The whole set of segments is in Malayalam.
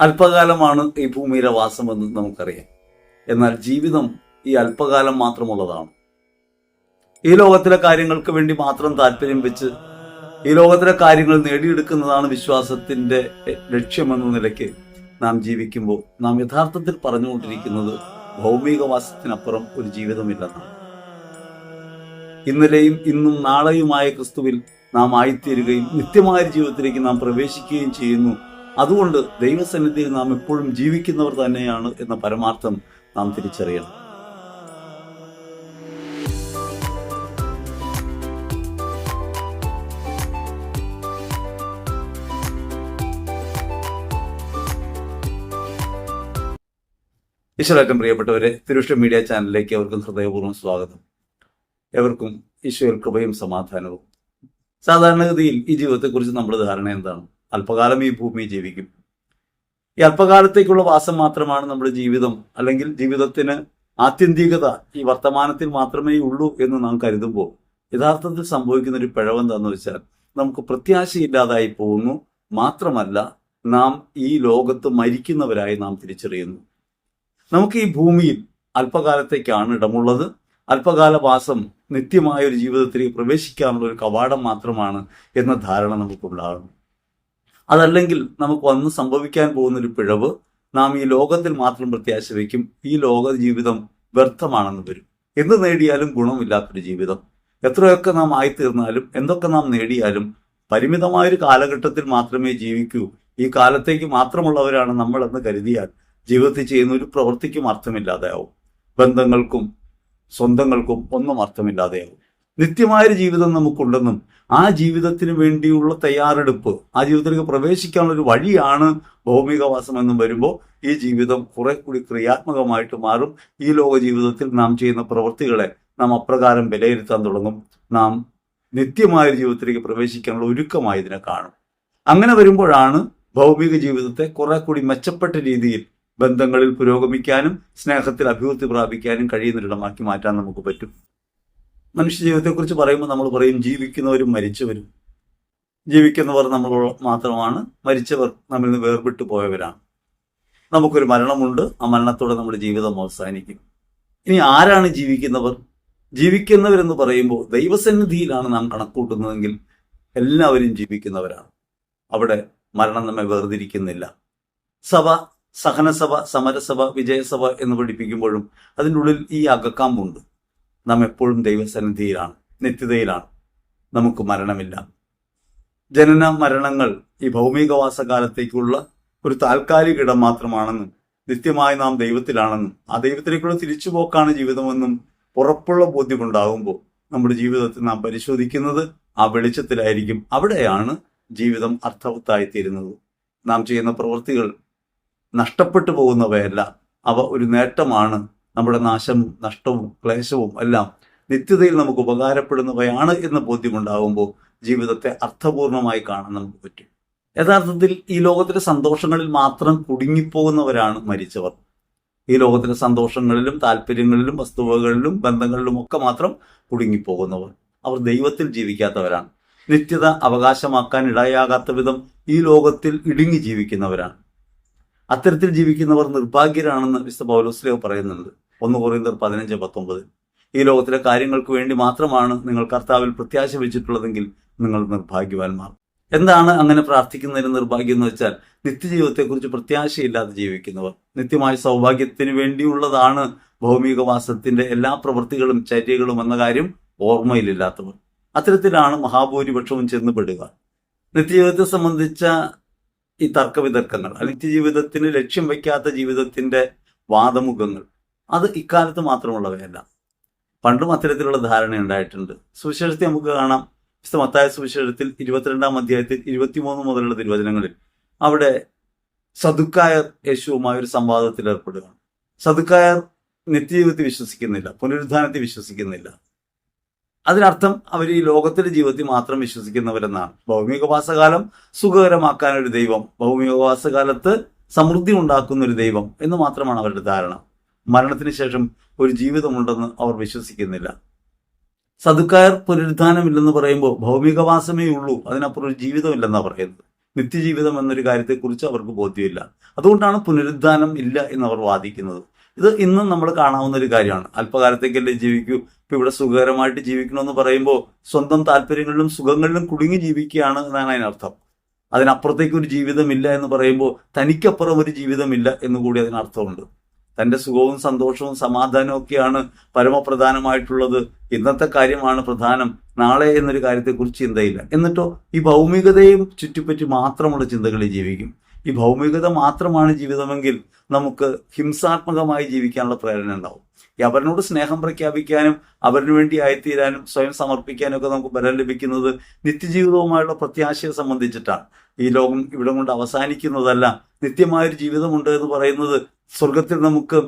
അല്പകാലമാണ് ഈ ഭൂമിയിലെ വാസമെന്ന് നമുക്കറിയാം. എന്നാൽ ജീവിതം ഈ അല്പകാലം മാത്രമുള്ളതാണ്. ഈ ലോകത്തിലെ കാര്യങ്ങൾക്ക് വേണ്ടി മാത്രം താല്പര്യം വെച്ച് ഈ ലോകത്തിലെ കാര്യങ്ങൾ നേടിയെടുക്കുന്നതാണ് വിശ്വാസത്തിന്റെ ലക്ഷ്യമെന്ന നിലയ്ക്ക് നാം ജീവിക്കുമ്പോൾ നാം യഥാർത്ഥത്തിൽ പറഞ്ഞുകൊണ്ടിരിക്കുന്നത് ഭൗമികവാസത്തിനപ്പുറം ഒരു ജീവിതമില്ലെന്നാണ്. ഇന്നലെയും ഇന്നും നാളെയുമായ ക്രിസ്തുവിൽ നാം ആയിത്തീരുകയും നിത്യമായ ജീവിതത്തിലേക്ക് നാം പ്രവേശിക്കുകയും ചെയ്യുന്നു അതുകൊണ്ട് ദൈവസന്നിധിയിൽ നാം എപ്പോഴും ജീവിക്കുന്നവർ തന്നെയാണ് എന്ന പരമാർത്ഥം നാം തിരിച്ചറിയണം. ഈശ്വരാറ്റം പ്രിയപ്പെട്ടവരെ തിരുഷ്ട മീഡിയ ചാനലിലേക്ക് അവർക്കും ഹൃദയപൂർവം സ്വാഗതം. എവർക്കും ഈശ്വര കൃപയും സമാധാനവും. സാധാരണഗതിയിൽ ഈ ജീവിതത്തെക്കുറിച്ച് നമ്മുടെ ധാരണ എന്താണ്? അല്പകാലം ഈ ഭൂമി ജീവിക്കും. ഈ അല്പകാലത്തേക്കുള്ള വാസം മാത്രമാണ് നമ്മുടെ ജീവിതം. അല്ലെങ്കിൽ ജീവിതത്തിന് ആത്യന്തികത ഈ വർത്തമാനത്തിൽ മാത്രമേ ഉള്ളൂ എന്ന് നാം കരുതുമ്പോൾ യഥാർത്ഥത്തിൽ സംഭവിക്കുന്ന ഒരു പിഴവെന്താണെന്ന് വെച്ചാൽ നമുക്ക് പ്രത്യാശയില്ലാതായി പോകുന്നു. മാത്രമല്ല നാം ഈ ലോകത്ത് മരിക്കുന്നവരായി നാം തിരിച്ചറിയുന്നു. നമുക്ക് ഈ ഭൂമിയിൽ അല്പകാലത്തേക്കാണ് ഇടമുള്ളത്. അല്പകാല വാസം നിത്യമായ ഒരു ജീവിതത്തിലേക്ക് പ്രവേശിക്കാനുള്ള ഒരു കവാടം മാത്രമാണ് എന്ന ധാരണ നമുക്കുണ്ടാകണം അതല്ലെങ്കിൽ നമുക്ക് വന്ന് സംഭവിക്കാൻ പോകുന്നൊരു പിഴവ് നാം ഈ ലോകത്തിൽ മാത്രം പ്രത്യാശ വയ്ക്കും ഈ ലോക ജീവിതം വ്യർത്ഥമാണെന്ന് വരും. എന്ത് നേടിയാലും ഗുണമില്ലാത്തൊരു ജീവിതം. എത്രയൊക്കെ നാം ആയിത്തീർന്നാലും എന്തൊക്കെ നാം നേടിയാലും പരിമിതമായൊരു കാലഘട്ടത്തിൽ മാത്രമേ ജീവിക്കൂ. ഈ കാലത്തേക്ക് മാത്രമുള്ളവരാണ് നമ്മൾ എന്ന് കരുതിയാൽ ജീവിതത്തിൽ ചെയ്യുന്ന ഒരു പ്രവൃത്തിക്കും അർത്ഥമില്ലാതെയാവും. ബന്ധങ്ങൾക്കും സ്വന്തങ്ങൾക്കും ഒന്നും അർത്ഥമില്ലാതെയാവും. നിത്യമായൊരു ജീവിതം നമുക്കുണ്ടെന്നും ആ ജീവിതത്തിന് വേണ്ടിയുള്ള തയ്യാറെടുപ്പ് ആ ജീവിതത്തിലേക്ക് പ്രവേശിക്കാനുള്ള ഒരു വഴിയാണ് ഭൗമികവാസം എന്നും വരുമ്പോൾ ഈ ജീവിതം കുറെ കൂടി ക്രിയാത്മകമായിട്ട് മാറും. ഈ ലോക ജീവിതത്തിൽ നാം ചെയ്യുന്ന പ്രവൃത്തികളെ നാം അപ്രകാരം വിലയിരുത്താൻ തുടങ്ങും. നാം നിത്യമായ ജീവിതത്തിലേക്ക് പ്രവേശിക്കാനുള്ള ഒരുക്കമായി ഇതിനെ കാണും. അങ്ങനെ വരുമ്പോഴാണ് ഭൗമിക ജീവിതത്തെ കുറെ കൂടി മെച്ചപ്പെട്ട രീതിയിൽ ബന്ധങ്ങളിൽ പുരോഗമിക്കാനും സ്നേഹത്തിൽ അഭിവൃദ്ധി പ്രാപിക്കാനും കഴിയുന്നൊരിടമാക്കി മാറ്റാൻ നമുക്ക് പറ്റും. മനുഷ്യ ജീവിതത്തെക്കുറിച്ച് പറയുമ്പോൾ നമ്മൾ പറയും ജീവിക്കുന്നവരും മരിച്ചവരും. ജീവിക്കുന്നവർ നമ്മൾ മാത്രമാണ് മരിച്ചവർ നമ്മിൽ നിന്ന് വേർപെട്ടു പോയവരാണ്. നമുക്കൊരു മരണമുണ്ട് ആ മരണത്തോടെ നമ്മുടെ ജീവിതം അവസാനിക്കും. ഇനി ആരാണ് ജീവിക്കുന്നവർ? ജീവിക്കുന്നവരെന്ന് പറയുമ്പോൾ ദൈവസന്നിധിയിലാണ് നാം കണക്കൂട്ടുന്നതെങ്കിൽ എല്ലാവരും ജീവിക്കുന്നവരാണ്. അവിടെ മരണം നമ്മെ വേർതിരിക്കുന്നില്ല. സഭ സഹനസഭ സമരസഭ വിജയസഭ എന്ന് പഠിപ്പിക്കുമ്പോഴും അതിനുള്ളിൽ ഈ അകക്കാമ്പുണ്ട്. നാം എപ്പോഴും ദൈവസന്നിധിയിലാണ് നിത്യതയിലാണ്. നമുക്ക് മരണമില്ല. ജനന മരണങ്ങൾ ഈ ഭൗമികവാസകാലത്തേക്കുള്ള ഒരു താൽക്കാലിക ഇടം മാത്രമാണെന്നും നിത്യമായി നാം ദൈവത്തിലാണെന്നും ആ ദൈവത്തിലേക്കുള്ള തിരിച്ചുപോക്കാണ് ജീവിതമെന്നും ഉറപ്പുള്ള ബോധ്യമുണ്ടാകുമ്പോൾ നമ്മുടെ ജീവിതത്തിൽ നാം പരിശോധിക്കുന്നത് ആ വെളിച്ചത്തിലായിരിക്കും. അവിടെയാണ് ജീവിതം അർത്ഥവത്തായിത്തീരുന്നത്. നാം ചെയ്യുന്ന പ്രവൃത്തികൾ നഷ്ടപ്പെട്ടു പോകുന്നവയല്ല അവ ഒരു നേട്ടമാണ്. നമ്മുടെ നാശം നഷ്ടവും ക്ലേശവും എല്ലാം നിത്യതയിൽ നമുക്ക് ഉപകാരപ്പെടുന്നവയാണ് എന്ന ബോധ്യമുണ്ടാകുമ്പോൾ ജീവിതത്തെ അർത്ഥപൂർണമായി കാണാൻ നമുക്ക് പറ്റും. യഥാർത്ഥത്തിൽ ഈ ലോകത്തിലെ സന്തോഷങ്ങളിൽ മാത്രം കുടുങ്ങിപ്പോകുന്നവരാണ് മരിച്ചവർ. ഈ ലോകത്തിലെ സന്തോഷങ്ങളിലും താല്പര്യങ്ങളിലും വസ്തുവകളിലും ബന്ധങ്ങളിലും ഒക്കെ മാത്രം കുടുങ്ങിപ്പോകുന്നവർ. അവർ ദൈവത്തിൽ ജീവിക്കാത്തവരാണ്. നിത്യത അവകാശമാക്കാൻ ഇടയാകാത്ത വിധം ഈ ലോകത്തിൽ ഇടുങ്ങി ജീവിക്കുന്നവരാണ്. അത്തരത്തിൽ ജീവിക്കുന്നവർ നിർഭാഗ്യരാണെന്ന് വിശുദ്ധ പൗലോസ്ലേവ് പറയുന്നുണ്ട്. ഒന്ന് കുറയുന്നവർ പതിനഞ്ച് പത്തൊമ്പത്. ഈ ലോകത്തിലെ കാര്യങ്ങൾക്ക് വേണ്ടി മാത്രമാണ് നിങ്ങൾ കർത്താവിൽ പ്രത്യാശ വെച്ചിട്ടുള്ളതെങ്കിൽ നിങ്ങൾ നിർഭാഗ്യവാന്മാർ എന്താണ് അങ്ങനെ പ്രാർത്ഥിക്കുന്നതിന് നിർഭാഗ്യം എന്ന് വെച്ചാൽ നിത്യജീവിതത്തെക്കുറിച്ച് പ്രത്യാശയില്ലാതെ ജീവിക്കുന്നവർ. നിത്യമായ സൗഭാഗ്യത്തിന് വേണ്ടിയുള്ളതാണ് ഭൗമികവാസത്തിന്റെ എല്ലാ പ്രവൃത്തികളും ചര്യകളും എന്ന കാര്യം ഓർമ്മയിലില്ലാത്തവർ. അത്തരത്തിലാണ് മഹാഭൂരിപക്ഷവും ചെന്നുപെടുക നിത്യജീവിതത്തെ സംബന്ധിച്ച ഈ തർക്കവിതർക്കങ്ങൾ നിത്യജീവിതത്തിന് ലക്ഷ്യം വയ്ക്കാത്ത ജീവിതത്തിന്റെ വാദമുഖങ്ങൾ അത് ഇക്കാലത്ത് മാത്രമുള്ളവയല്ല. പണ്ടും അത്തരത്തിലുള്ള ധാരണ ഉണ്ടായിട്ടുണ്ട്. സുവിശേഷത്തെ നമുക്ക് കാണാം. വിശുദ്ധ മത്തായ സുവിശേഷത്തിൽ ഇരുപത്തിരണ്ടാം അധ്യായത്തിൽ ഇരുപത്തിമൂന്ന് മുതലുള്ള തിരുവചനങ്ങളിൽ അവിടെ സദുക്കായർ യേശുവുമായി ഒരു സംവാദത്തിൽ ഏർപ്പെടുകയാണ്. സദുക്കായർ നിത്യജീവിതത്തിൽ വിശ്വസിക്കുന്നില്ല പുനരുദ്ധാനത്തിൽ വിശ്വസിക്കുന്നില്ല. അതിനർത്ഥം അവർ ഈ ലോകത്തിലെ ജീവിതത്തിൽ മാത്രം വിശ്വസിക്കുന്നവരെന്നാണ്. ഭൗമികവാസകാലം സുഖകരമാക്കാൻ ഒരു ദൈവം ഭൗമികവാസകാലത്ത് സമൃദ്ധി ഉണ്ടാക്കുന്ന ഒരു ദൈവം എന്ന് മാത്രമാണ് അവരുടെ ധാരണ. മരണത്തിന് ശേഷം ഒരു ജീവിതമുണ്ടെന്ന് അവർ വിശ്വസിക്കുന്നില്ല. സതുക്കായർ പുനരുദ്ധാനമില്ലെന്ന് പറയുമ്പോൾ ഭൗമികവാസമേ ഉള്ളൂ. അതിനപ്പുറം ഒരു ജീവിതമില്ലെന്നാണ് പറയുന്നത്. നിത്യജീവിതം എന്നൊരു കാര്യത്തെക്കുറിച്ച് അവർക്ക് ബോധ്യമില്ല. അതുകൊണ്ടാണ് പുനരുദ്ധാനം ഇല്ല എന്ന് അവർ വാദിക്കുന്നത്. ഇത് ഇന്നും നമ്മൾ കാണാവുന്ന ഒരു കാര്യമാണ്. അല്പകാലത്തേക്കല്ലേ ജീവിക്കൂ. ഇപ്പൊ ഇവിടെ സുഖകരമായിട്ട് ജീവിക്കണമെന്ന് പറയുമ്പോൾ സ്വന്തം താല്പര്യങ്ങളിലും സുഖങ്ങളിലും കുടുങ്ങി ജീവിക്കുകയാണ് എന്നാണ് അതിനർത്ഥം. അതിനപ്പുറത്തേക്ക് ഒരു ജീവിതമില്ല എന്ന് പറയുമ്പോൾ തനിക്കപ്പുറം ഒരു ജീവിതമില്ല എന്ന് കൂടി അതിനർത്ഥമുണ്ട്. തന്റെ സുഖവും സന്തോഷവും സമാധാനവും ഒക്കെയാണ് പരമപ്രധാനമായിട്ടുള്ളത്. ഇന്നത്തെ കാര്യമാണ് പ്രധാനം. നാളെ എന്നൊരു കാര്യത്തെക്കുറിച്ച് ചിന്തയില്ല. എന്നിട്ടോ ഈ ഭൗമികതയും ചുറ്റിപ്പറ്റി മാത്രമുള്ള ചിന്തകളിൽ ജീവിക്കും. ഈ ഭൗമികത മാത്രമാണ് ജീവിതമെങ്കിൽ നമുക്ക് ഹിംസാത്മകമായി ജീവിക്കാനുള്ള പ്രേരണ ഉണ്ടാവും. ഈ സ്നേഹം പ്രഖ്യാപിക്കാനും അവരിനു വേണ്ടി ആയിത്തീരാനും സ്വയം സമർപ്പിക്കാനും ഒക്കെ നമുക്ക് ബലം ലഭിക്കുന്നത് നിത്യജീവിതവുമായുള്ള പ്രത്യാശയെ സംബന്ധിച്ചിട്ടാണ്. ഈ ലോകം ഇവിടെ കൊണ്ട് അവസാനിക്കുന്നതല്ല നിത്യമായൊരു ജീവിതമുണ്ട് എന്ന് പറയുന്നത് സ്വർഗത്തിൽ നമുക്ക്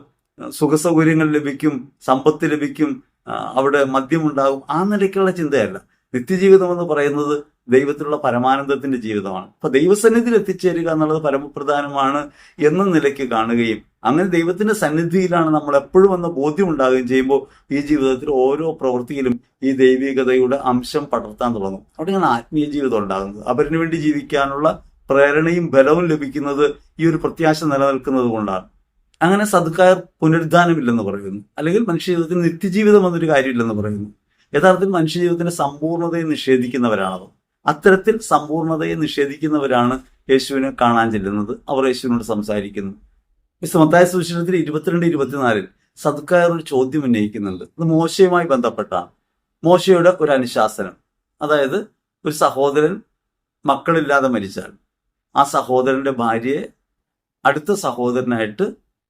സുഖസൗകര്യങ്ങൾ ലഭിക്കും സമ്പത്ത് ലഭിക്കും അവിടെ മദ്യമുണ്ടാകും. ആ നിലയ്ക്കുള്ള ചിന്തയല്ല. നിത്യജീവിതം എന്ന് പറയുന്നത് ദൈവത്തിലുള്ള പരമാനന്ദത്തിന്റെ ജീവിതമാണ്. അപ്പൊ ദൈവസന്നിധിയിൽ എത്തിച്ചേരുക എന്നുള്ളത് പരമപ്രധാനമാണ് എന്ന നിലയ്ക്ക് കാണുകയും അങ്ങനെ ദൈവത്തിന്റെ സന്നിധിയിലാണ് നമ്മൾ എപ്പോഴും എന്ന ബോധ്യം ഉണ്ടാകുകയും ചെയ്യുമ്പോൾ ഈ ജീവിതത്തിൽ ഓരോ പ്രവൃത്തിയിലും ഈ ദൈവികതയുടെ അംശം പടർത്താൻ തുടങ്ങും. അവിടെയാണ് ആത്മീയ ജീവിതം ഉണ്ടാകുന്നത്. അവരിന് വേണ്ടി ജീവിക്കാനുള്ള പ്രേരണയും ബലവും ലഭിക്കുന്നത് ഈ ഒരു പ്രത്യാശ നിലനിൽക്കുന്നത് കൊണ്ടാണ്. അങ്ങനെ സദ്ക്കാർ പുനരുദ്ധാനമില്ലെന്ന് പറയുന്നു. അല്ലെങ്കിൽ മനുഷ്യജീവിതത്തിന് നിത്യജീവിതം എന്നൊരു കാര്യമില്ലെന്ന് പറയുന്നു. യഥാർത്ഥത്തിൽ മനുഷ്യജീവിതത്തിന്റെ സമ്പൂർണതയെ നിഷേധിക്കുന്നവരാണവർ. അത്തരത്തിൽ സമ്പൂർണതയെ നിഷേധിക്കുന്നവരാണ് യേശുവിനെ കാണാൻ ചെല്ലുന്നത്. അവർ യേശുവിനോട് സംസാരിക്കുന്നു. വിസ്മത്തായ സുവിശേഷത്തിൽ ഇരുപത്തിരണ്ട് ഇരുപത്തിനാലിൽ സദ്ക്കാർ ഒരു ചോദ്യം ഉന്നയിക്കുന്നുണ്ട്. അത് മോശയുമായി ബന്ധപ്പെട്ടാണ്. മോശയുടെ ഒരു അനുശാസനം. അതായത് ഒരു സഹോദരൻ മക്കളില്ലാതെ മരിച്ചാൽ. ആ സഹോദരന്റെ ഭാര്യയെ അടുത്ത സഹോദരനായിട്ട്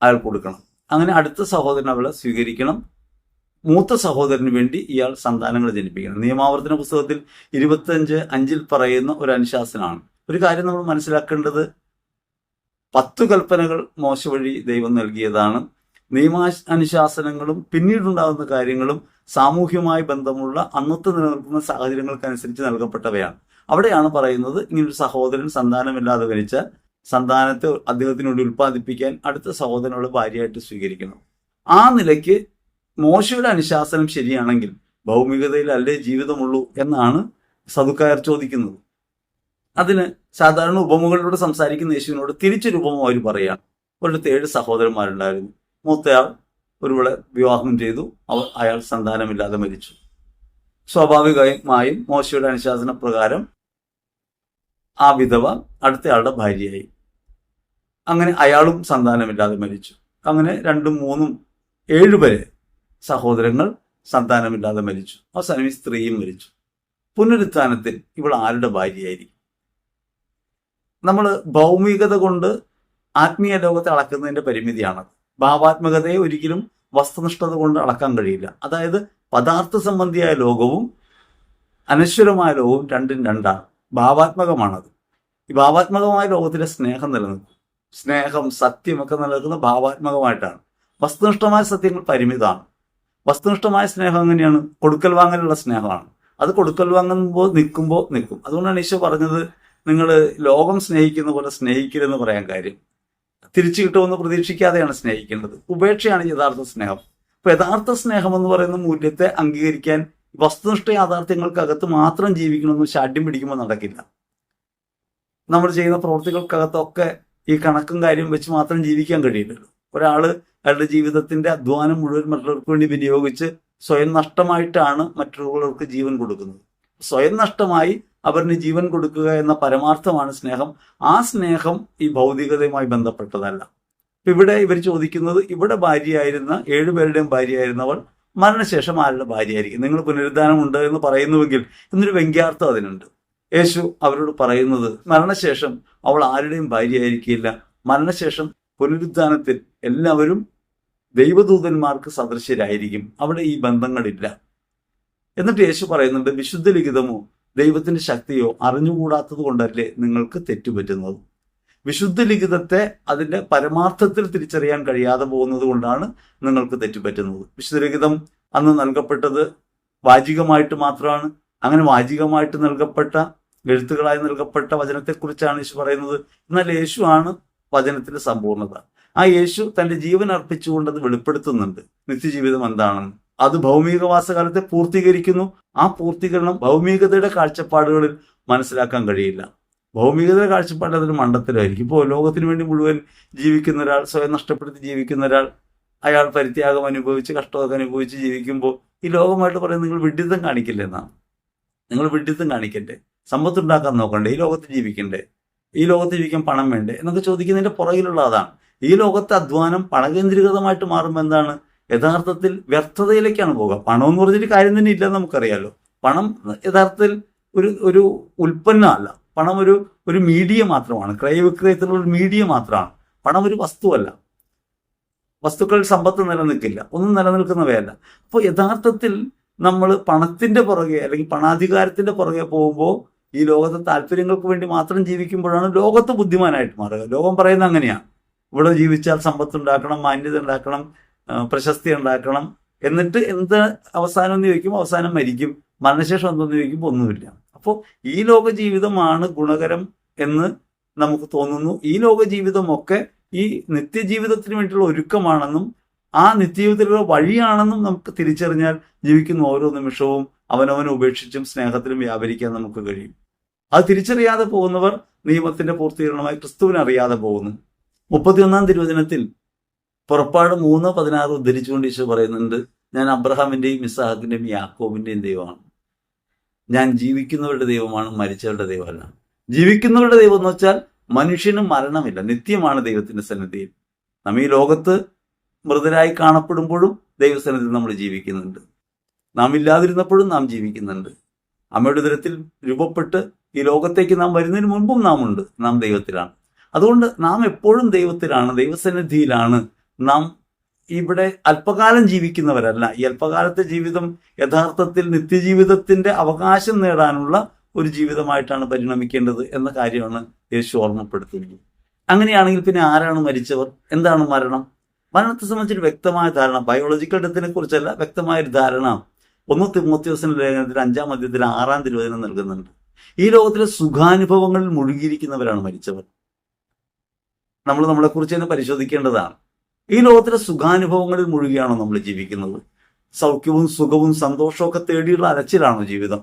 അയാൾ കൊടുക്കണം. അങ്ങനെ അടുത്ത സഹോദരൻ അവളെ സ്വീകരിക്കണം. മൂത്ത സഹോദരന് വേണ്ടി ഇയാൾ സന്താനങ്ങൾ ജനിപ്പിക്കണം. നിയമാവർത്തന പുസ്തകത്തിൽ ഇരുപത്തഞ്ച് അഞ്ചിൽ പറയുന്ന ഒരു അനുശാസനമാണ് ഒരു കാര്യം നമ്മൾ മനസ്സിലാക്കേണ്ടത് പത്തു കൽപ്പനകൾ മോശ വഴി ദൈവം നൽകിയതാണ്. നിയമാ അനുശാസനങ്ങളും പിന്നീടുണ്ടാകുന്ന കാര്യങ്ങളും സാമൂഹ്യമായി ബന്ധമുള്ള അന്നത്തെ നിലനിൽക്കുന്ന സാഹചര്യങ്ങൾക്കനുസരിച്ച് നൽകപ്പെട്ടവയാണ്. അവിടെയാണ് പറയുന്നത് ഇങ്ങനൊരു സഹോദരൻ സന്താനമില്ലാതെ മരിച്ച സന്താനത്തെ അദ്ദേഹത്തിനോട് ഉൽപ്പാദിപ്പിക്കാൻ അടുത്ത സഹോദരനോട് ഭാര്യയായിട്ട് സ്വീകരിക്കണം ആ നിലയ്ക്ക് മോശയുടെ അനുശാസനം ശരിയാണെങ്കിൽ ഭൗമികതയിൽ അല്ലേ ജീവിതമുള്ളൂ എന്നാണ് സതുക്കായർ ചോദിക്കുന്നത്. അതിന് സാധാരണ ഉപമകളിലൂടെ സംസാരിക്കുന്ന യേശുവിനോട് തിരിച്ചൊരു ഉപമ അവർ പറയുകയാണ്. ഒരിടത്ത് ഏഴ് സഹോദരന്മാരുണ്ടായിരുന്നു. മൂത്തയാൾ ഒരുവളെ വിവാഹം ചെയ്തു. അവർ അയാൾ സന്താനമില്ലാതെ മരിച്ചു. സ്വാഭാവികമായും മോശയുടെ അനുശാസന പ്രകാരം ആ വിധവ അടുത്തയാളുടെ ഭാര്യയായി. അങ്ങനെ അയാളും സന്താനമില്ലാതെ മരിച്ചു. അങ്ങനെ രണ്ടും മൂന്നും ഏഴുപേരെ സഹോദരങ്ങൾ സന്താനമില്ലാതെ മരിച്ചു. അവസാനം ഈ സ്ത്രീയും മരിച്ചു. പുനരുത്ഥാനത്തിൽ ഇവൾ ആരുടെ ഭാര്യയായിരിക്കും? നമ്മൾ ഭൗമികത കൊണ്ട് ആത്മീയ ലോകത്തെ അളക്കുന്നതിന്റെ പരിമിതിയാണ് ഭാവാത്മകതയെ ഒരിക്കലും വസ്തുനിഷ്ഠത കൊണ്ട് അളക്കാൻ കഴിയില്ല. അതായത് പദാർത്ഥ സംബന്ധിയായ ലോകവും അനശ്വരമായ ലോകവും രണ്ടും രണ്ടാണ്. ഭാവാത്മകമാണത്. ഈ ഭാവാത്മകമായ ലോകത്തിലെ സ്നേഹം നിലനിൽക്കും. സ്നേഹം സത്യമൊക്കെ നിലനിൽക്കുന്ന ഭാവാത്മകമായിട്ടാണ്. വസ്തുനിഷ്ഠമായ സത്യങ്ങൾ പരിമിതമാണ്. വസ്തുനിഷ്ഠമായ സ്നേഹം എങ്ങനെയാണ്? കൊടുക്കൽ വാങ്ങലുള്ള സ്നേഹമാണ്. അത് കൊടുക്കൽ വാങ്ങുമ്പോൾ നിൽക്കുമ്പോൾ നിൽക്കും. അതുകൊണ്ടാണ് ഈശോ പറഞ്ഞത് നിങ്ങൾ ലോകം സ്നേഹിക്കുന്ന പോലെ സ്നേഹിക്കരുതെന്ന് പറയാൻ കാര്യം. തിരിച്ചു കിട്ടുമെന്ന് പ്രതീക്ഷിക്കാതെയാണ് സ്നേഹിക്കേണ്ടത്. ഉപേക്ഷയാണ് യഥാർത്ഥ സ്നേഹം. അപ്പൊ യഥാർത്ഥ സ്നേഹം എന്ന് പറയുന്ന മൂല്യത്തെ അംഗീകരിക്കാൻ വസ്തുനിഷ്ഠ യാഥാർത്ഥ്യങ്ങൾക്കകത്ത് മാത്രം ജീവിക്കണമെന്ന് ശാഠ്യം പിടിക്കുമ്പോൾ നടക്കില്ല. നമ്മൾ ചെയ്യുന്ന പ്രവൃത്തികൾക്കകത്തൊക്കെ ഈ കണക്കും കാര്യം വെച്ച് മാത്രം ജീവിക്കാൻ കഴിയില്ലല്ലോ. ഒരാൾ അയാളുടെ ജീവിതത്തിന്റെ അധ്വാനം മുഴുവൻ മറ്റുള്ളവർക്ക് വേണ്ടി വിനിയോഗിച്ച് സ്വയം നഷ്ടമായിട്ടാണ് മറ്റുള്ളവർക്ക് ജീവൻ കൊടുക്കുന്നത്. സ്വയം നഷ്ടമായി അവരിന് ജീവൻ കൊടുക്കുക എന്ന പരമാർത്ഥമാണ് സ്നേഹം. ആ സ്നേഹം ഈ ഭൗതികതയുമായി ബന്ധപ്പെട്ടതല്ല. ഇവിടെ ഇവർ ചോദിക്കുന്നത് ഇവിടെ ഭാര്യയായിരുന്ന ഏഴുപേരുടെയും ഭാര്യയായിരുന്നവൾ മരണശേഷം ആരുടെ ഭാര്യയായിരിക്കും? നിങ്ങൾ പുനരുദ്ധാനമുണ്ട് എന്ന് പറയുന്നുവെങ്കിൽ എന്നൊരു വ്യംഗ്യാർത്ഥം അതിനുണ്ട്. യേശു അവരോട് പറയുന്നത് മരണശേഷം അവൾ ആരുടെയും ഭാര്യയായിരിക്കില്ല. മരണശേഷം പുനരുദ്ധാനത്തിൽ എല്ലാവരും ദൈവദൂതന്മാർക്ക് സദൃശ്യരായിരിക്കും അവിടെ ഈ ബന്ധങ്ങളില്ല. എന്നിട്ട് യേശു പറയുന്നുണ്ട് വിശുദ്ധ ലിഖിതമോ ദൈവത്തിന്റെ ശക്തിയോ അറിഞ്ഞുകൂടാത്തത് കൊണ്ടല്ലേ നിങ്ങൾക്ക് തെറ്റുപറ്റുന്നത്? വിശുദ്ധ ലിഖിതത്തെ അതിന്റെ പരമാർത്ഥത്തിൽ തിരിച്ചറിയാൻ കഴിയാതെ പോകുന്നത് കൊണ്ടാണ് നിങ്ങൾക്ക് തെറ്റുപറ്റുന്നത്. വിശുദ്ധ ലിഖിതം അന്ന് നൽകപ്പെട്ടത് വാചികമായിട്ട് മാത്രമാണ്. അങ്ങനെ വാചികമായിട്ട് നൽകപ്പെട്ട എഴുത്തുകളായി നൽകപ്പെട്ട വചനത്തെക്കുറിച്ചാണ് യേശു പറയുന്നത്. എന്നാൽ യേശു ആണ് വചനത്തിന്റെ സമ്പൂർണത. ആ യേശു തന്റെ ജീവൻ അർപ്പിച്ചുകൊണ്ട് അത് വെളിപ്പെടുത്തുന്നുണ്ട്. നിത്യജീവിതം എന്താണെന്ന്. അത് ഭൗമികവാസകാലത്തെ പൂർത്തീകരിക്കുന്നു. ആ പൂർത്തീകരണം ഭൗമികതയുടെ കാഴ്ചപ്പാടുകളിൽ മനസ്സിലാക്കാൻ കഴിയില്ല. ഭൗമികതയുടെ കാഴ്ചപ്പാട് അതൊരു മണ്ടത്തിലായിരിക്കും ഇപ്പോൾ ലോകത്തിന് വേണ്ടി മുഴുവൻ ജീവിക്കുന്ന ഒരാൾ സ്വയം നഷ്ടപ്പെടുത്തി ജീവിക്കുന്ന ഒരാൾ അയാൾ പരിത്യാഗം അനുഭവിച്ച് കഷ്ടമൊക്കെ അനുഭവിച്ച് ജീവിക്കുമ്പോൾ ഈ ലോകമായിട്ട് പറയുന്നത് നിങ്ങൾ വിഡിത്തം കാണിക്കില്ലേ എന്നാണ്. നിങ്ങൾ വിഡിത്തം കാണിക്കണ്ടേ? സമ്പത്ത് ഉണ്ടാക്കാൻ നോക്കണ്ടേ? ഈ ലോകത്ത് ജീവിക്കണ്ടേ? ഈ ലോകത്ത് ജീവിക്കാൻ പണം വേണ്ടേ? എന്നൊക്കെ ചോദിക്കുന്നതിന്റെ പുറകിലുള്ള അതാണ്. ഈ ലോകത്തെ അധ്വാനം പണകേന്ദ്രീകൃതമായിട്ട് മാറുമ്പോൾ എന്താണ്? യഥാർത്ഥത്തിൽ വ്യർത്ഥതയിലേക്കാണ് പോകുക പണം എന്ന് പറഞ്ഞിട്ട് കാര്യം തന്നെ ഇല്ലെന്ന് നമുക്കറിയാലോ. പണം യഥാർത്ഥത്തിൽ ഒരു ഒരു ഉൽപ്പന്നമല്ല. പണം ഒരു ഒരു മീഡിയ മാത്രമാണ്. ക്രയവിക്രയത്തിലുള്ള ഒരു മീഡിയ മാത്രമാണ്. പണം ഒരു വസ്തുവല്ല. വസ്തുക്കൾ സമ്പത്ത് നിലനിൽക്കില്ല. ഒന്നും നിലനിൽക്കുന്നവയല്ല അപ്പോൾ യഥാർത്ഥത്തിൽ നമ്മൾ പണത്തിന്റെ പുറകെ അല്ലെങ്കിൽ പണാധികാരത്തിന്റെ പുറകെ പോകുമ്പോൾ ഈ ലോകത്തെ താല്പര്യങ്ങൾക്ക് വേണ്ടി മാത്രം ജീവിക്കുമ്പോഴാണ് ലോകത്ത് ബുദ്ധിമാനായിട്ട് മാറുക. ലോകം പറയുന്നത് അങ്ങനെയാണ്. ഇവിടെ ജീവിച്ചാൽ സമ്പത്ത് ഉണ്ടാക്കണം മാന്യത ഉണ്ടാക്കണം പ്രശസ്തി ഉണ്ടാക്കണം എന്നിട്ട് എന്ത് അവസാനം എന്ന് ചോദിക്കുമ്പോൾ അവസാനം മരിക്കും. മരണശേഷം എന്തെന്ന് ചോദിക്കുമ്പോൾ ഒന്നുമില്ല. അപ്പോൾ ഈ ലോക ജീവിതമാണ് ഗുണകരം എന്ന് നമുക്ക് തോന്നുന്നു. ഈ ലോക ജീവിതമൊക്കെ ഈ നിത്യജീവിതത്തിന് വേണ്ടിയുള്ള ഒരുക്കമാണെന്നും ആ നിത്യജീവിതത്തിലുള്ള വഴിയാണെന്നും നമുക്ക് തിരിച്ചറിഞ്ഞാൽ ജീവിക്കുന്ന ഓരോ നിമിഷവും അവനവനെ ഉപേക്ഷിച്ചും സ്നേഹത്തിലും വ്യാപരിക്കാൻ നമുക്ക് കഴിയും. അത് തിരിച്ചറിയാതെ പോകുന്നവർ നിയമത്തിന്റെ പൂർത്തീകരണമായി ക്രിസ്തുവിനെ അറിയാതെ പോകുന്നു. മുപ്പത്തിയൊന്നാം തിരുവചനത്തിൽ പുറപ്പാട് മൂന്ന് പതിനാറ് ഉദ്ധരിച്ചുകൊണ്ട് ഈശോ പറയുന്നുണ്ട് ഞാൻ അബ്രഹാമിന്റെയും ഇസാഹത്തിന്റെയും യാക്കോബിന്റെയും ദൈവമാണ്. ഞാൻ ജീവിക്കുന്നവരുടെ ദൈവമാണ് മരിച്ചവരുടെ ദൈവമല്ല. ജീവിക്കുന്നവരുടെ ദൈവം എന്ന് വെച്ചാൽ മനുഷ്യന് മരണമില്ല. നിത്യമാണ് ദൈവത്തിന്റെ സന്നിധിയിൽ. നാം ഈ ലോകത്ത് മൃതരായി കാണപ്പെടുമ്പോഴും ദൈവസന്നിധിയിൽ നമ്മൾ ജീവിക്കുന്നുണ്ട്. നാം ഇല്ലാതിരുന്നപ്പോഴും നാം ജീവിക്കുന്നുണ്ട്. അമ്മയുടെ ഉദരത്തിൽ രൂപപ്പെട്ട് ഈ ലോകത്തേക്ക് നാം വരുന്നതിന് മുൻപും നാം ഉണ്ട് നാം ദൈവത്തിലാണ്. അതുകൊണ്ട് നാം എപ്പോഴും ദൈവത്തിലാണ് ദൈവസന്നിധിയിലാണ് നാം ഇവിടെ അല്പകാലം ജീവിക്കുന്നവരല്ല. ഈ അല്പകാലത്തെ ജീവിതം യഥാർത്ഥത്തിൽ നിത്യജീവിതത്തിന്റെ അവകാശം നേടാനുള്ള ഒരു ജീവിതമായിട്ടാണ് പരിണമിക്കേണ്ടത് എന്ന കാര്യമാണ് യേശു ഓർമ്മപ്പെടുത്തുന്നത് അങ്ങനെയാണെങ്കിൽ പിന്നെ ആരാണ് മരിച്ചവർ? എന്താണ് മരണം? മരണത്തെ സംബന്ധിച്ചൊരു വ്യക്തമായ ധാരണ ബയോളജിക്കൽ ഡെത്തിനെ കുറിച്ചല്ല വ്യക്തമായ ഒരു ധാരണ ഒന്ന് തിമോത്യോസിന്റെ ലേഖനത്തിൽ അഞ്ചാം മധ്യത്തിൽ ആറാം തിരുവചനം നൽകുന്നുണ്ട്. ഈ ലോകത്തിലെ സുഖാനുഭവങ്ങളിൽ മുഴുകിയിരിക്കുന്നവരാണ് മരിച്ചവർ. നമ്മൾ നമ്മളെക്കുറിച്ച് തന്നെ പരിശോധിക്കേണ്ടതാണ്. ഈ ലോകത്തിലെ സുഖാനുഭവങ്ങളിൽ മുഴുകിയാണോ നമ്മൾ ജീവിക്കുന്നത്? സൗഖ്യവും സുഖവും സന്തോഷവും തേടിയുള്ള അലച്ചിലാണോ ജീവിതം?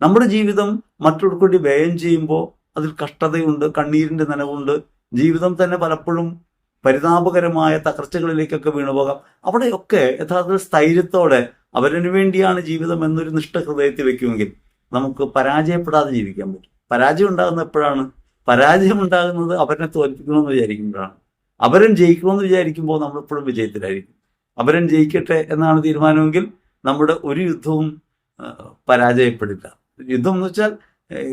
നമ്മുടെ ജീവിതം മറ്റൊരു കൂടി വ്യയം ചെയ്യുമ്പോൾ അതിൽ കഷ്ടതയുണ്ട് കണ്ണീരിന്റെ നനവുണ്ട്. ജീവിതം തന്നെ പലപ്പോഴും പരിതാപകരമായ തകർച്ചകളിലേക്കൊക്കെ വീണുപോകാം അവിടെയൊക്കെ യഥാർത്ഥത്തിൽ സ്ഥൈര്യത്തോടെ അവരനു വേണ്ടിയാണ് ജീവിതം എന്നൊരു നിഷ്ഠ ഹൃദയത്തിൽ വെക്കുമെങ്കിൽ നമുക്ക് പരാജയപ്പെടാതെ ജീവിക്കാൻ പറ്റും. പരാജയം ഉണ്ടാകുന്ന എപ്പോഴാണ്? പരാജയം ഉണ്ടാകുന്നത് അവരെ തോൽപ്പിക്കണമെന്ന് വിചാരിക്കുമ്പോഴാണ്. അവരൻ ജയിക്കണമെന്ന് വിചാരിക്കുമ്പോൾ നമ്മൾ എപ്പോഴും വിജയത്തിലായിരിക്കും. അപരൻ ജയിക്കട്ടെ എന്നാണ് തീരുമാനമെങ്കിൽ നമ്മുടെ ഒരു യുദ്ധവും പരാജയപ്പെടില്ല. യുദ്ധം എന്ന് വെച്ചാൽ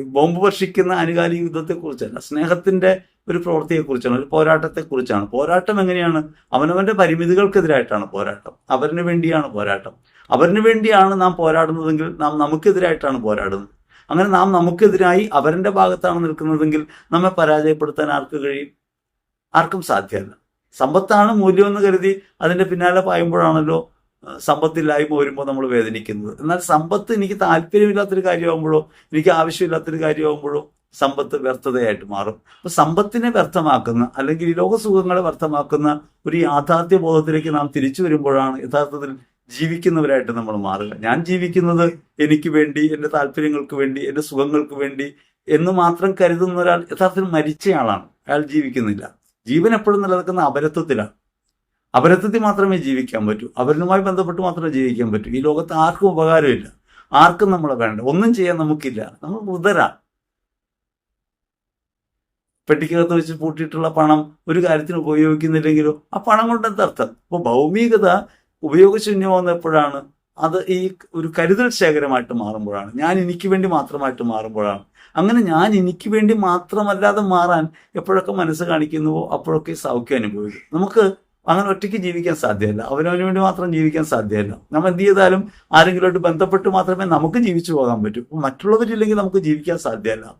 ബോംബ് വർഷിക്കുന്ന ആനുകാലിക യുദ്ധത്തെക്കുറിച്ചല്ല സ്നേഹത്തിന്റെ ഒരു പ്രവൃത്തിയെക്കുറിച്ചാണ് ഒരു പോരാട്ടത്തെക്കുറിച്ചാണ്. പോരാട്ടം എങ്ങനെയാണ്? അവനവന്റെ പരിമിതികൾക്കെതിരായിട്ടാണ് പോരാട്ടം. അവരിന് വേണ്ടിയാണ് പോരാട്ടം. അവരിന് വേണ്ടിയാണ് നാം പോരാടുന്നതെങ്കിൽ നാം നമുക്കെതിരായിട്ടാണ് പോരാടുന്നത്. അങ്ങനെ നാം നമുക്കെതിരായി അവരുടെ ഭാഗത്താണ് നിൽക്കുന്നതെങ്കിൽ നമ്മെ പരാജയപ്പെടുത്താൻ ആർക്ക് കഴിയും? ആർക്കും സാധ്യമല്ല. സമ്പത്താണ് മൂല്യമെന്ന് കരുതി അതിന്റെ പിന്നാലെ പായുമ്പോഴാണല്ലോ സമ്പത്തില്ലായ്മ വരുമ്പോൾ നമ്മൾ വേദനിക്കുന്നത്. എന്നാൽ സമ്പത്ത് എനിക്ക് താല്പര്യമില്ലാത്തൊരു കാര്യമാകുമ്പോഴോ എനിക്ക് ആവശ്യമില്ലാത്തൊരു കാര്യമാകുമ്പോഴോ സമ്പത്ത് വ്യർത്ഥതയായിട്ട് മാറും. അപ്പൊ സമ്പത്തിനെ വ്യർത്ഥമാക്കുന്ന അല്ലെങ്കിൽ ഈ ലോകസുഖങ്ങളെ വ്യർത്ഥമാക്കുന്ന ഒരു യാഥാർത്ഥ്യ ബോധത്തിലേക്ക് നാം തിരിച്ചു വരുമ്പോഴാണ് യഥാർത്ഥത്തിൽ ജീവിക്കുന്നവരായിട്ട് നമ്മൾ മാറുക. ഞാൻ ജീവിക്കുന്നത് എനിക്ക് വേണ്ടി എന്റെ താല്പര്യങ്ങൾക്ക് വേണ്ടി എന്റെ സുഖങ്ങൾക്ക് വേണ്ടി എന്ന് മാത്രം കരുതുന്ന ഒരാൾ യഥാർത്ഥത്തിൽ മരിച്ചയാളാണ്. അയാൾ ജീവിക്കുന്നില്ല. ജീവൻ എപ്പോഴും നിലനിൽക്കുന്ന അപരത്വത്തിലാണ്. അപരത്വത്തിൽ മാത്രമേ ജീവിക്കാൻ പറ്റൂ. അവരുമായി ബന്ധപ്പെട്ട് മാത്രമേ ജീവിക്കാൻ പറ്റൂ. ഈ ലോകത്ത് ആർക്കും ഉപകാരമില്ല. ആർക്കും നമ്മളെ വേണ്ട. ഒന്നും ചെയ്യാൻ നമുക്കില്ല. നമ്മൾ മുതരാ പെട്ടിക്കകത്ത് വെച്ച് പൂട്ടിയിട്ടുള്ള പണം ഒരു കാര്യത്തിന് ഉപയോഗിക്കുന്നില്ലെങ്കിലോ? ആ പണം കൊണ്ട് എന്തർത്ഥം അപ്പോൾ ഭൗമികത ഉപയോഗശൂന്യമാകുന്ന എപ്പോഴാണ്? അത് ഈ ഒരു കരുതൽ ശേഖരമായിട്ട് മാറുമ്പോഴാണ്. ഞാൻ എനിക്ക് വേണ്ടി മാത്രമായിട്ട് മാറുമ്പോഴാണ്. അങ്ങനെ ഞാൻ എനിക്ക് വേണ്ടി മാത്രമല്ലാതെ മാറാൻ എപ്പോഴൊക്കെ മനസ്സ് കാണിക്കുന്നുവോ അപ്പോഴൊക്കെ സൗഖ്യം അനുഭവിക്കും. നമുക്ക് അങ്ങനെ ഒറ്റയ്ക്ക് ജീവിക്കാൻ സാധ്യമല്ല. അവനവന് വേണ്ടി മാത്രം ജീവിക്കാൻ സാധ്യമല്ല. നമ്മൾ എന്ത് ചെയ്താലും ആരെങ്കിലുമായിട്ട് ബന്ധപ്പെട്ട് മാത്രമേ നമുക്ക് ജീവിച്ചു പോകാൻ പറ്റൂ. മറ്റുള്ളവരില്ലെങ്കിൽ നമുക്ക് ജീവിക്കാൻ സാധ്യമല്ല.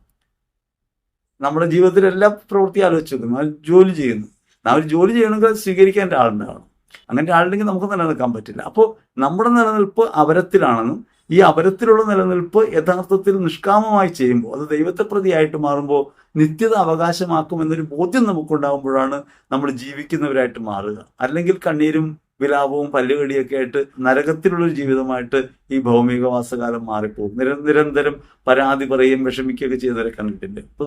നമ്മുടെ ജീവിതത്തിൽ എല്ലാ പ്രവൃത്തി ആലോചിച്ചു നമ്മൾ ജോലി ചെയ്യുന്നു. നാം ഒരു ജോലി ചെയ്യണമെങ്കിൽ സ്വീകരിക്കാൻ ഒരാളുണ്ടാവണം അങ്ങനെ ഒരാളുണ്ടെങ്കിൽ നമുക്ക് നിലനിൽക്കാൻ പറ്റില്ല. അപ്പോൾ നമ്മുടെ നിലനിൽപ്പ് അപരത്തിലാണെന്നും ഈ അപരത്തിലുള്ള നിലനിൽപ്പ് യഥാർത്ഥത്തിൽ നിഷ്കാമമായി ചെയ്യുമ്പോൾ അത് ദൈവത്തെ പ്രതിയായിട്ട് മാറുമ്പോൾ നിത്യത അവകാശമാക്കും എന്നൊരു ബോധ്യം നമുക്കുണ്ടാകുമ്പോഴാണ് നമ്മൾ ജീവിക്കുന്നവരായിട്ട് മാറുക. അല്ലെങ്കിൽ കണ്ണീരും വിലാപവും പല്ലുകടിയൊക്കെ ആയിട്ട് നരകത്തിലുള്ളൊരു ജീവിതമായിട്ട് ഈ ഭൗമികവാസകാലം മാറിപ്പോകും. നിര നിരന്തരം പരാതി പറയുകയും വിഷമിക്കുകയൊക്കെ ചെയ്തവരെ കണ്ടിട്ടുണ്ട് ഇപ്പൊ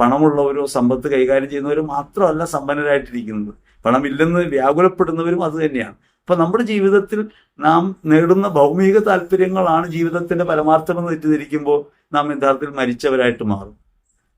പണമുള്ളവരോ സമ്പത്ത് കൈകാര്യം ചെയ്യുന്നവരോ മാത്രമല്ല സമ്പന്നരായിട്ടിരിക്കുന്നത്. പണമില്ലെന്ന് വ്യാകുലപ്പെടുന്നവരും അത് തന്നെയാണ്. അപ്പൊ നമ്മുടെ ജീവിതത്തിൽ നാം നേടുന്ന ഭൗമിക താല്പര്യങ്ങളാണ് ജീവിതത്തിന്റെ പരമാർത്ഥമെന്ന് തെറ്റിദ്ധരിക്കുമ്പോൾ നാം യഥാർത്ഥത്തിൽ മരിച്ചവരായിട്ട് മാറും.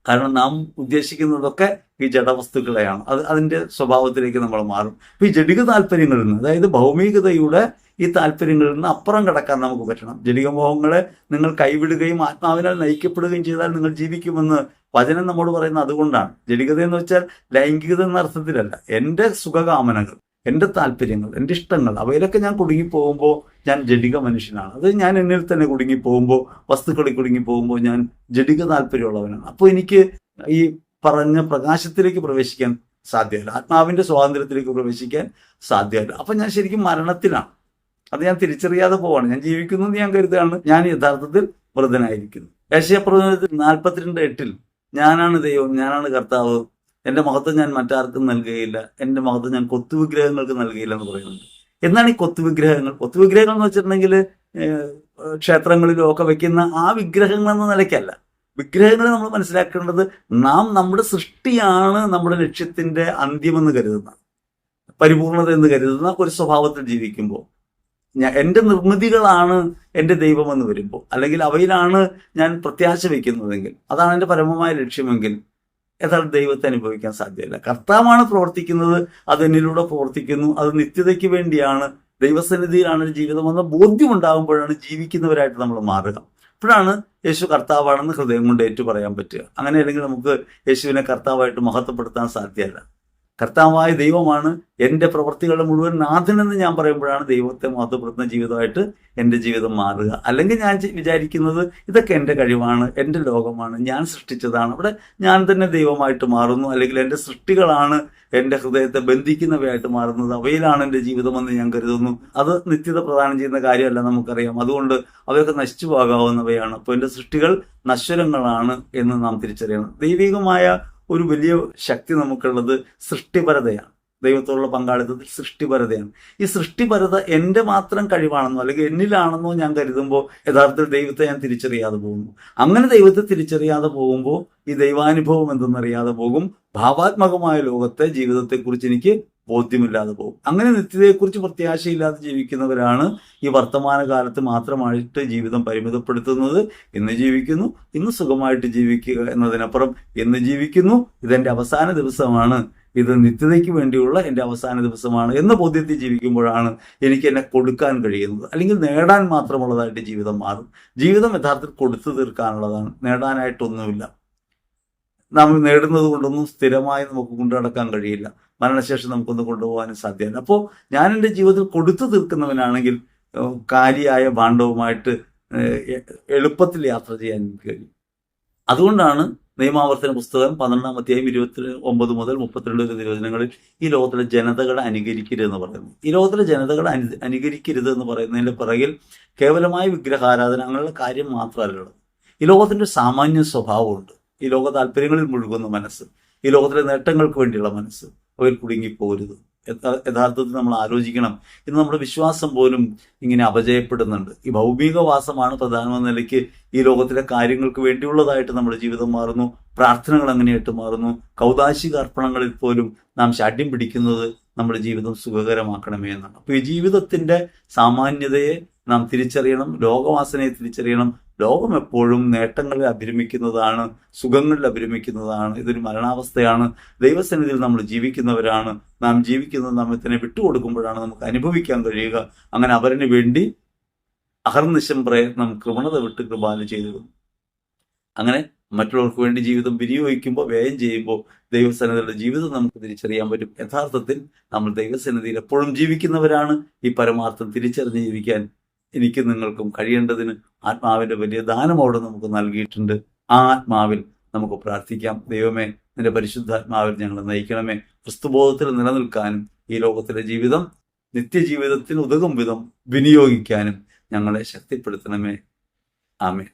കാരണം നാം ഉദ്ദേശിക്കുന്നതൊക്കെ ഈ ജഡവസ്തുക്കളെയാണ്. അത് അതിന്റെ സ്വഭാവത്തിലേക്ക് നമ്മൾ മാറും. ഈ ജടിക താല്പര്യങ്ങളിൽ നിന്ന് അതായത് ഭൗമികതയുടെ ഈ താല്പര്യങ്ങളിൽ നിന്ന് അപ്പുറം കടക്കാൻ നമുക്ക് പറ്റണം. ജടികമോഹങ്ങളെ നിങ്ങൾ കൈവിടുകയും ആത്മാവിനാൽ നയിക്കപ്പെടുകയും ചെയ്താൽ നിങ്ങൾ ജീവിക്കുമെന്ന് വചനം നമ്മോട് പറയുന്നത് അതുകൊണ്ടാണ്. ജഡികത എന്ന് വെച്ചാൽ ലൈംഗികത എന്ന അർത്ഥത്തിലല്ല എന്റെ സുഖകാമനകൾ എന്റെ താല്പര്യങ്ങൾ എന്റെ ഇഷ്ടങ്ങൾ അവയിലൊക്കെ ഞാൻ കുടുങ്ങിപ്പോകുമ്പോൾ ഞാൻ ജഡിക മനുഷ്യനാണ്. അത് ഞാൻ എന്നിൽ തന്നെ കുടുങ്ങിപ്പോകുമ്പോൾ വസ്തുക്കളിൽ കുടുങ്ങിപ്പോകുമ്പോൾ ഞാൻ ജഡിക താല്പര്യമുള്ളവനാണ്. അപ്പോൾ എനിക്ക് ഈ പറഞ്ഞ പ്രകാശത്തിലേക്ക് പ്രവേശിക്കാൻ സാധ്യമല്ല. ആത്മാവിന്റെ സ്വാതന്ത്ര്യത്തിലേക്ക് പ്രവേശിക്കാൻ സാധ്യമല്ല. അപ്പം ഞാൻ ശരിക്കും മരണത്തിലാണ്. അത് ഞാൻ തിരിച്ചറിയാതെ പോവാണ്. ഞാൻ ജീവിക്കുന്നു എന്ന് ഞാൻ കരുതുകയാണ്. ഞാൻ യഥാർത്ഥത്തിൽ വൃതനായിരിക്കുന്നു. ഏഷ്യാപ്രവചനത്തിൽ നാൽപ്പത്തിരണ്ട് എട്ടിൽ ഞാനാണ് ദൈവം ഞാനാണ് കർത്താവ് എന്റെ മഹത്വം ഞാൻ മറ്റാർക്കും നൽകുകയില്ല. എന്റെ മഹത്വം ഞാൻ കൊത്തുവിഗ്രഹങ്ങൾക്ക് നൽകുകയില്ല എന്ന് പറയുന്നുണ്ട്. എന്നാണ് ഈ കൊത്തുവിഗ്രഹങ്ങൾ? കൊത്തുവിഗ്രഹങ്ങൾ എന്ന് വെച്ചിട്ടുണ്ടെങ്കിൽ ക്ഷേത്രങ്ങളിലും ഒക്കെ വെക്കുന്ന ആ വിഗ്രഹങ്ങൾ എന്ന നിലയ്ക്കല്ല. വിഗ്രഹങ്ങളെ നമ്മൾ മനസ്സിലാക്കേണ്ടത് നാം നമ്മുടെ സൃഷ്ടിയാണ് നമ്മുടെ ലക്ഷ്യത്തിന്റെ അന്ത്യമെന്ന് കരുതുന്ന പരിപൂർണത എന്ന് കരുതുന്ന ഒരു സ്വഭാവത്തിൽ ജീവിക്കുമ്പോൾ. ഞാൻ എന്റെ നിർമ്മിതികളാണ് എന്റെ ദൈവമെന്ന് വരുമ്പോൾ. അല്ലെങ്കിൽ അവയിലാണ് ഞാൻ പ്രത്യാശ വയ്ക്കുന്നതെങ്കിൽ അതാണ് എന്റെ പരമമായ ലക്ഷ്യമെങ്കിൽ യഥാർത്ഥ ദൈവത്തെ അനുഭവിക്കാൻ സാധ്യമല്ല കർത്താവാണ് പ്രവർത്തിക്കുന്നത് അത് എന്നിലൂടെ പ്രവർത്തിക്കുന്നു. അത് നിത്യതയ്ക്ക് വേണ്ടിയാണ്. ദൈവസന്നിധിയിലാണ് ഒരു ജീവിതമെന്ന ബോധ്യം ഉണ്ടാകുമ്പോഴാണ് ജീവിക്കുന്നവരായിട്ട് നമ്മൾ മാറുക. അപ്പോഴാണ് യേശു കർത്താവാണെന്ന് ഹൃദയം കൊണ്ട് ഏറ്റു പറയാൻ പറ്റുക. അങ്ങനെ അല്ലെങ്കിൽ നമുക്ക് യേശുവിനെ കർത്താവായിട്ട് മഹത്വപ്പെടുത്താൻ സാധ്യമല്ല കർത്താവായ ദൈവമാണ് എന്റെ പ്രവൃത്തികളുടെ മുഴുവൻ നാഥനെന്ന് ഞാൻ പറയുമ്പോഴാണ് ദൈവത്തെ മഹത്വപ്പെടുത്തുന്ന ജീവിതമായിട്ട് എന്റെ ജീവിതം മാറുക. അല്ലെങ്കിൽ ഞാൻ വിചാരിക്കുന്നത് ഇതൊക്കെ എന്റെ കഴിവാണ് എന്റെ ലോകമാണ് ഞാൻ സൃഷ്ടിച്ചതാണ്. അവിടെ ഞാൻ തന്നെ ദൈവമായിട്ട് മാറുന്നു അല്ലെങ്കിൽ എന്റെ സൃഷ്ടികളാണ് എന്റെ ഹൃദയത്തെ ബന്ധിക്കുന്നവയായിട്ട് മാറുന്നത് അവയിലാണ് എന്റെ ജീവിതമെന്ന് ഞാൻ കരുതുന്നു. അത് നിത്യത പ്രദാനം ചെയ്യുന്ന കാര്യമല്ല നമുക്കറിയാം. അതുകൊണ്ട് അവയൊക്കെ നശിച്ചു പോകാവുന്നവയാണ്. അപ്പോൾ എന്റെ സൃഷ്ടികൾ നശ്വരങ്ങളാണ് എന്ന് നാം തിരിച്ചറിയണം. ദൈവികമായ ഒരു വലിയ ശക്തി നമുക്കുള്ളത് സൃഷ്ടിപരതയാണ്. ദൈവത്തോടുള്ള പങ്കാളിത്തത്തിൽ സൃഷ്ടിപരതയാണ്. ഈ സൃഷ്ടിപരത എന്റെ മാത്രം കഴിവാണെന്നോ അല്ലെങ്കിൽ എന്നിലാണെന്നോ ഞാൻ കരുതുമ്പോൾ യഥാർത്ഥത്തിൽ ദൈവത്തെ ഞാൻ തിരിച്ചറിയാതെ പോകുന്നു. അങ്ങനെ ദൈവത്തെ തിരിച്ചറിയാതെ പോകുമ്പോൾ ഈ ദൈവാനുഭവം എന്തെന്നറിയാതെ പോകും. ഭാവാത്മകമായ ലോകത്തെ ജീവിതത്തെക്കുറിച്ച് എനിക്ക് ബോധ്യമില്ലാതെ പോകും. അങ്ങനെ നിത്യതയെക്കുറിച്ച് പ്രത്യാശയില്ലാതെ ജീവിക്കുന്നവരാണ് ഈ വർത്തമാന കാലത്ത് മാത്രമായിട്ട് ജീവിതം പരിമിതപ്പെടുത്തുന്നത്. ഇന്ന് ജീവിക്കുന്നു ഇന്ന് സുഖമായിട്ട് ജീവിക്കുക എന്നതിനപ്പുറം ഇന്ന് ജീവിക്കുന്നു ഇതെന്റെ അവസാന ദിവസമാണ് ഇത് നിത്യതയ്ക്ക് വേണ്ടിയുള്ള എന്റെ അവസാന ദിവസമാണ് എന്ന ബോധ്യത്തിൽ ജീവിക്കുമ്പോഴാണ് എനിക്ക് എന്നെ കൊടുക്കാൻ കഴിയുന്നത്. അല്ലെങ്കിൽ നേടാൻ മാത്രമുള്ളതായിട്ട് ജീവിതം മാറും. ജീവിതം യഥാർത്ഥത്തിൽ കൊടുത്തു തീർക്കാനുള്ളതാണ്. നേടാനായിട്ടൊന്നുമില്ല. നാം നേടുന്നത് കൊണ്ടൊന്നും സ്ഥിരമായി നമുക്ക് കൊണ്ടു നടക്കാൻ കഴിയില്ല. മരണശേഷം നമുക്കൊന്ന് കൊണ്ടുപോകാനും സാധ്യമല്ല അപ്പോൾ ഞാൻ എന്റെ ജീവിതത്തിൽ കൊടുത്തു തീർക്കുന്നവനാണെങ്കിൽ കാലിയായ ഭാണ്ഡവുമായിട്ട് എളുപ്പത്തിൽ യാത്ര ചെയ്യാൻ എനിക്ക് കഴിയും. അതുകൊണ്ടാണ് നിയമാവർത്തന പുസ്തകം പന്ത്രണ്ടാം അധ്യായം ഇരുപത്തി ഒമ്പത് മുതൽ മുപ്പത്തിരണ്ട് വരെ നിരോധനങ്ങളിൽ ഈ ലോകത്തിലെ ജനതകളെ അനുകരിക്കരുത് എന്ന് പറയുന്നു ഈ ലോകത്തിലെ ജനതകളെ അനു അനുകരിക്കരുത് എന്ന് പറയുന്നതിന്റെ പിറകിൽ കേവലമായ വിഗ്രഹാരാധന അങ്ങനെയുള്ള കാര്യം മാത്രമല്ല ഈ ലോകത്തിന്റെ സാമാന്യ സ്വഭാവമുണ്ട്. ഈ ലോക താല്പര്യങ്ങളിൽ മുഴുകുന്ന മനസ്സ് ഈ ലോകത്തിലെ നേട്ടങ്ങൾക്ക് വേണ്ടിയുള്ള മനസ്സ് അവയിൽ കുടുങ്ങിപ്പോരുത്. യഥാ- യഥാർത്ഥത്തിൽ നമ്മൾ ആലോചിക്കണം. ഇന്ന് നമ്മുടെ വിശ്വാസം പോലും ഇങ്ങനെ അപജയപ്പെടുന്നുണ്ട്. ഈ ഭൗമികവാസമാണ് പ്രധാനമെന്ന നിലയ്ക്ക് ഈ ലോകത്തിലെ കാര്യങ്ങൾക്ക് വേണ്ടിയുള്ളതായിട്ട് നമ്മുടെ ജീവിതം മാറുന്നു. പ്രാർത്ഥനകൾ അങ്ങനെയായിട്ട് മാറുന്നു. കൗതാശിക അർപ്പണങ്ങളിൽ പോലും നാം ശാഠ്യം പിടിക്കുന്നത് നമ്മുടെ ജീവിതം സുഖകരമാക്കണമേ എന്നാണ്. അപ്പൊ ഈ ജീവിതത്തിന്റെ സാമാന്യതയെ നാം തിരിച്ചറിയണം. ലോകവാസനയെ തിരിച്ചറിയണം. ലോകം എപ്പോഴും നേട്ടങ്ങളിൽ അഭിരമിക്കുന്നതാണ് സുഖങ്ങളിൽ അഭിരമിക്കുന്നതാണ് ഇതൊരു മരണാവസ്ഥയാണ്. ദൈവസന്നിധിയിൽ നമ്മൾ ജീവിക്കുന്നവരാണ്. നാം ജീവിക്കുന്നത് നാം തന്നെ വിട്ടുകൊടുക്കുമ്പോഴാണ് നമുക്ക് അനുഭവിക്കാൻ കഴിയുക. അങ്ങനെ അവരിന് വേണ്ടി അഹർനിശം പ്രയത്നം കൃപണത വിട്ട് കൃപാല ചെയ്തു. അങ്ങനെ മറ്റുള്ളവർക്ക് വേണ്ടി ജീവിതം വിനിയോഗിക്കുമ്പോൾ വ്യയം ചെയ്യുമ്പോൾ ദൈവസന്നിധിയുടെ ജീവിതം നമുക്ക് തിരിച്ചറിയാൻ പറ്റും. യഥാർത്ഥത്തിൽ നമ്മൾ ദൈവസന്നിധിയിൽ എപ്പോഴും ജീവിക്കുന്നവരാണ്. ഈ പരമാർത്ഥം തിരിച്ചറിഞ്ഞ് ജീവിക്കാൻ എനിക്ക് നിങ്ങൾക്കും കഴിയേണ്ടതിന് ആത്മാവിന്റെ വലിയ ദാനം അവിടെ നമുക്ക് നൽകിയിട്ടുണ്ട്. ആ ആത്മാവിൽ നമുക്ക് പ്രാർത്ഥിക്കാം. ദൈവമേ നിന്റെ പരിശുദ്ധാത്മാവിൽ ഞങ്ങളെ നയിക്കണമേ. ക്രിസ്തുബോധത്തിൽ നിലനിൽക്കാനും ഈ ലോകത്തിലെ ജീവിതം നിത്യജീവിതത്തിന് ഉതകും വിധം വിനിയോഗിക്കാനും ഞങ്ങളെ ശക്തിപ്പെടുത്തണമേ. ആമേ